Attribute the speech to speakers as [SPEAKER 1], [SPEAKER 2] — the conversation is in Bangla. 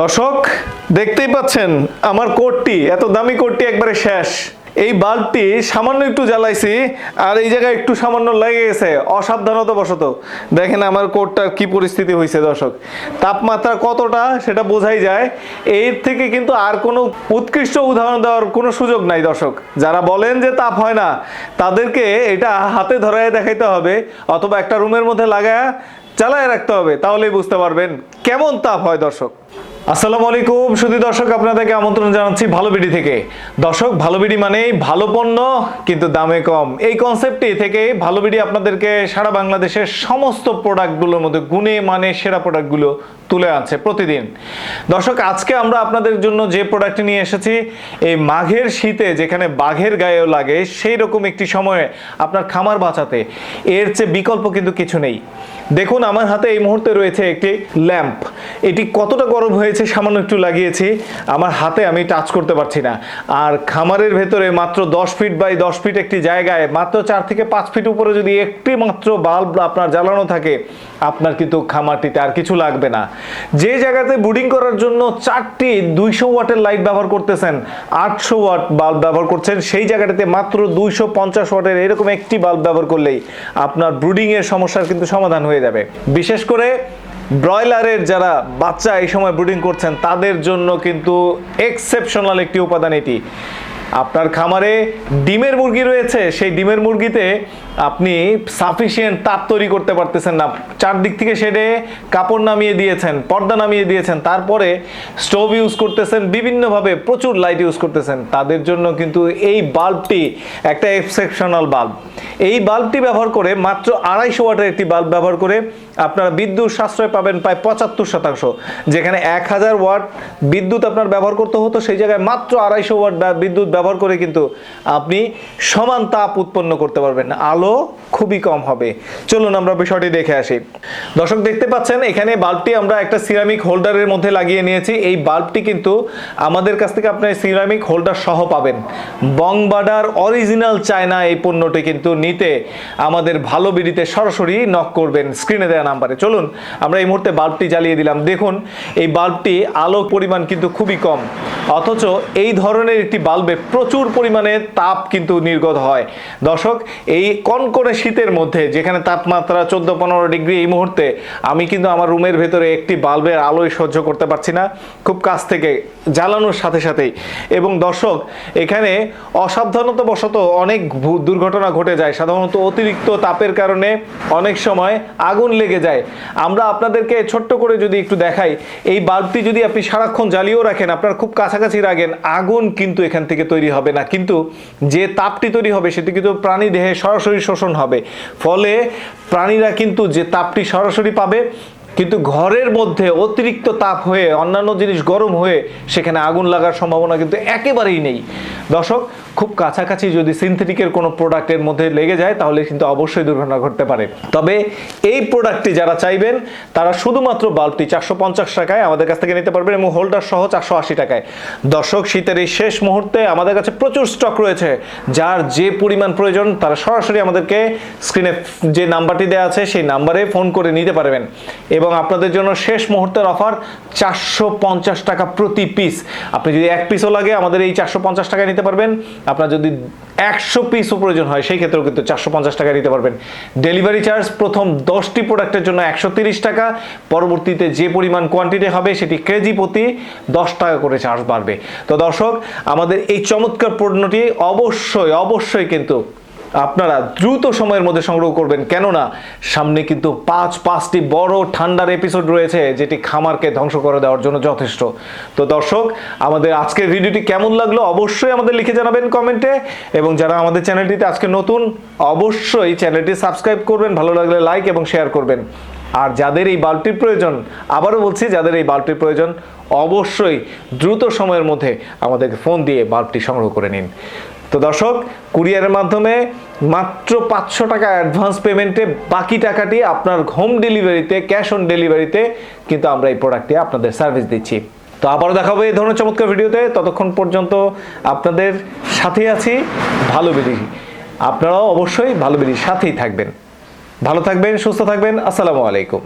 [SPEAKER 1] দর্শক, দেখতেই পাচ্ছেন আমার কোটটি, এত দামি কোটটি একবারে শেষ। এই বাল্বটি সামান্য একটু জ্বালাইছি, আর এই জায়গায় একটু সামান্য লেগে গেছে অসাবধানতা বশত দেখেন আমার কোটটার কি পরিস্থিতি হয়েছে দর্শক। তাপমাত্রা কতটা, সেটা বোঝাই যায়। এর থেকে কিন্তু আর কোনো উৎকৃষ্ট উদাহরণ দেওয়ার কোনো সুযোগ নাই, দর্শক। যারা বলেন যে তাপ হয় না, তাদেরকে এটা হাতে ধরায় দেখাইতে হবে, অথবা একটা রুমের মধ্যে লাগায় চালায় রাখতে হবে, তাহলেই বুঝতে পারবেন কেমন তাপ হয়, দর্শক। আসসালামু আলাইকুম। শুধু দর্শক, আপনাদেরকে আমন্ত্রণ জানাচ্ছি ভালো বিডি থেকে। দর্শক, ভালো বিডি মানেই ভালো পণ্য, কিন্তু দামে কম। এই কনসেপ্টটি থেকে ভালো বিডি আপনাদেরকে সারা বাংলাদেশের সমস্ত প্রোডাক্টগুলোর মধ্যে গুণে মানে সেরা প্রোডাক্টগুলো তুলে আনছে প্রতিদিন। দর্শক, আজকে আমরা আপনাদের জন্য যে প্রোডাক্টটি নিয়ে এসেছি, এই মাঘের শীতে যেখানে বাঘের গায়েও লাগে, সেই রকম একটি সময়ে আপনার খামার বাঁচাতে এর চেয়ে বিকল্প কিন্তু কিছু নেই। দেখুন, আমার হাতে এই মুহূর্তে রয়েছে একটি ল্যাম্প। এটি কতটা গরম হয়েছে সামান্য একটু লাগিয়েছি। আমার হাতে আমি টাচ করতে পারছি না। আর খামারের ভেতরে মাত্র দশ ফিট বাই দশ ফিট একটি জায়গায়, মাত্র চার থেকে পাঁচ ফিট উপরে যদি একটি মাত্র বাল্ব আপনার জ্বালানো থাকে, আপনার কিন্তু খামারটিতে আর কিছু লাগবে না। যে জায়গাতে বুডিং করার জন্য চারটি দুইশো ওয়াটের লাইট ব্যবহার করতেছেন, আটশো ওয়াট বাল্ব ব্যবহার করছেন, সেই জায়গাটাতে মাত্র দুইশো পঞ্চাশ ওয়াটের এরকম একটি বাল্ব ব্যবহার করলেই আপনার ব্রুডিং এর সমস্যার কিন্তু সমাধান হয়ে যাবে। বিশেষ করে ব্রয়লারের যারা বাচ্চা এই সময় ব্রুডিং করছেন, তাদের জন্য কিন্তু এক্সেপশনাল একটি উপাদান এটি। আপনার খামারে ডিমের মুরগি রয়েছে, সেই ডিমের মুরগিতে আপনি সাফিসিয়েন্ট তাপ তৈরি করতে পারতেছেন না। চারদিক থেকে সেটে কাপড় নামিয়ে দিয়েছেন, পর্দা নামিয়ে দিয়েছেন, তারপরে স্টোভ ইউজ করতেছেন, বিভিন্নভাবে প্রচুর লাইট ইউজ করতেছেন। তাদের জন্য কিন্তু এই বাল্বটি একটা এক্সেপশনাল বাল্ব। এই বাল্বটি ব্যবহার করে মাত্র আড়াইশো ওয়াটের একটি বাল্ব ব্যবহার করে আপনারা বিদ্যুৎ সাশ্রয় পাবেন প্রায় পঁচাত্তর শতাংশ। যেখানে এক হাজার ওয়াট বিদ্যুৎ আপনার ব্যবহার করতে হতো, সেই জায়গায় মাত্র আড়াইশো ওয়াট বিদ্যুৎ ব্যবহার করে কিন্তু আপনি সমান তাপ উৎপন্ন করতে পারবেন। আলো খুবই কম হবে। চলুন আমরা বিষয়টি দেখে আসি। দর্শক, দেখতে পাচ্ছেন, এখানে বাল্বটি আমরা একটা সিরামিক হোল্ডারের মধ্যে লাগিয়ে নিয়েছি। এই বাল্বটি কিন্তু আমাদের কাছ থেকে আপনি সিরামিক হোল্ডার সহ পাবেন। বংবাডার অরিজিনাল চায়না এই পণ্যটি কিন্তু নিতে আমাদের ভালো বিডিতে সরাসরি নক করবেন। স্ক্রিনে দেওয়া নাম্বারে। চলুন, আমরা এই মুহূর্তে বাল্বটি জ্বালিয়ে দিলাম। দেখুন, এই বাল্বটি আলো পরিমাণ কিন্তু খুবই কম, অথচ এই ধরনের একটি বাল্বে প্রচুর পরিমাণে তাপ কিন্তু নির্গত হয়। দর্শক, এই কনকনে শীতের মধ্যে, যেখানে তাপমাত্রা চোদ্দ পনেরো ডিগ্রি এই মুহূর্তে, আমি কিন্তু আমার রুমের ভেতরে একটি বাল্বের আলোয় সহ্য করতে পারছি না, খুব কাছ থেকে জ্বালানোর সাথে সাথেই। এবং দর্শক, এখানে অসাবধানতা বশত অনেক দুর্ঘটনা ঘটে যায়, সাধারণত অতিরিক্ত তাপের কারণে অনেক সময় আগুন লেগে যায়। আমরা আপনাদেরকে ছোট্ট করে যদি একটু দেখাই, এই বাল্বটি যদি আপনি সারাক্ষণ জ্বালিয়েও রাখেন, আপনার খুব কাছাকাছি রাখেন, আগুন কিন্তু এখান থেকে তৈরি হবে না। কিন্তু যে তাপটি তৈরি হবে, সেটি কিন্তু প্রাণী দেহে সরাসরি শোষণ হবে। ফলে প্রাণীরা কিন্তু যে তাপটি সরাসরি পাবে কিন্তু ঘরের মধ্যে অতিরিক্ত তাপ হয়ে, অন্যান্য জিনিস গরম হয়ে সেখানে আগুন লাগার সম্ভাবনা কিন্তু একেবারেই নেই। দর্শক, খুব কাছাকাছি যদি সিনথেটিকের কোনো প্রোডাক্টের মধ্যে লেগে যায়, তাহলে কিন্তু অবশ্যই দুর্ঘটনা ঘটতে পারে। তবে এই প্রোডাক্টটি যারা চাইবেন, তারা শুধুমাত্র বাল্বটি চারশো পঞ্চাশ টাকায় আমাদের কাছ থেকে নিতে পারবেন এবং হোল্ডার সহ চারশো আশি টাকায়। দর্শক, শীতের এই শেষ মুহূর্তে আমাদের কাছে প্রচুর স্টক রয়েছে। যার যে পরিমাণ প্রয়োজন, তারা সরাসরি আমাদেরকে স্ক্রিনে যে নাম্বারটি দেওয়া আছে, সেই নাম্বারে ফোন করে নিতে পারবেন। এবং আপনাদের জন্য শেষ মুহূর্তের অফার চারশো পঞ্চাশ টাকা প্রতি পিস আপনি যদি এক পিসও লাগে, আমাদের এই চারশো পঞ্চাশ টাকায় নিতে পারবেন। আপনার যদি একশো পিসও প্রয়োজন হয়, সেই ক্ষেত্রেও কিন্তু চারশো পঞ্চাশ টাকা নিতে পারবেন। ডেলিভারি চার্জ প্রথম দশটি প্রোডাক্টের জন্য একশো তিরিশ টাকা। পরবর্তীতে যে পরিমাণ কোয়ান্টিটি হবে, সেটি কেজি প্রতি দশ টাকা করে চার্জ বাড়বে। তো দর্শক, আমাদের এই চমৎকার পণ্যটি অবশ্যই অবশ্যই কিন্তু আপনারা দ্রুত সময়ের মধ্যে সংগ্রহ করবেন। কেননা, সামনে কিন্তু পাঁচ, পাঁচটি বড় ঠান্ডার এপিসোড রয়েছে, যেটি খামারকে ধ্বংস করে দেওয়ার জন্য যথেষ্ট। তো দর্শক, আমাদের আজকের ভিডিওটি কেমন লাগল অবশ্যই আমাদের লিখে জানাবেন কমেন্টে। এবং যারা আমাদের চ্যানেলটিতে আজকে নতুন, অবশ্যই চ্যানেলটি সাবস্ক্রাইব করবেন, ভালো লাগলে লাইক এবং শেয়ার করবেন। আর যাদের এই বাল্বটির প্রয়োজন, আবারও বলছি, যাদের এই বাল্বটির প্রয়োজন, অবশ্যই দ্রুত সময়ের মধ্যে আমাদেরকে ফোন দিয়ে বাল্বটি সংগ্রহ করে নিন। তো দর্শক, কুরিয়ারের মাধ্যমে মাত্র পাঁচশো টাকা অ্যাডভান্স পেমেন্টে বাকি টাকাটি আপনার হোম ডেলিভারিতে ক্যাশ অন ডেলিভারিতে কিন্তু আমরা এই প্রোডাক্টটি আপনাদের সার্ভিস দিচ্ছি। তো আবারও দেখাবো এই ধরনের চমৎকার ভিডিওতে ততক্ষণ পর্যন্ত আপনাদের সাথে আছি ভালো বেরি আপনারাও অবশ্যই ভালো বেরির সাথেই থাকবেন। ভালো থাকবেন, সুস্থ থাকবেন। আসসালামু আলাইকুম।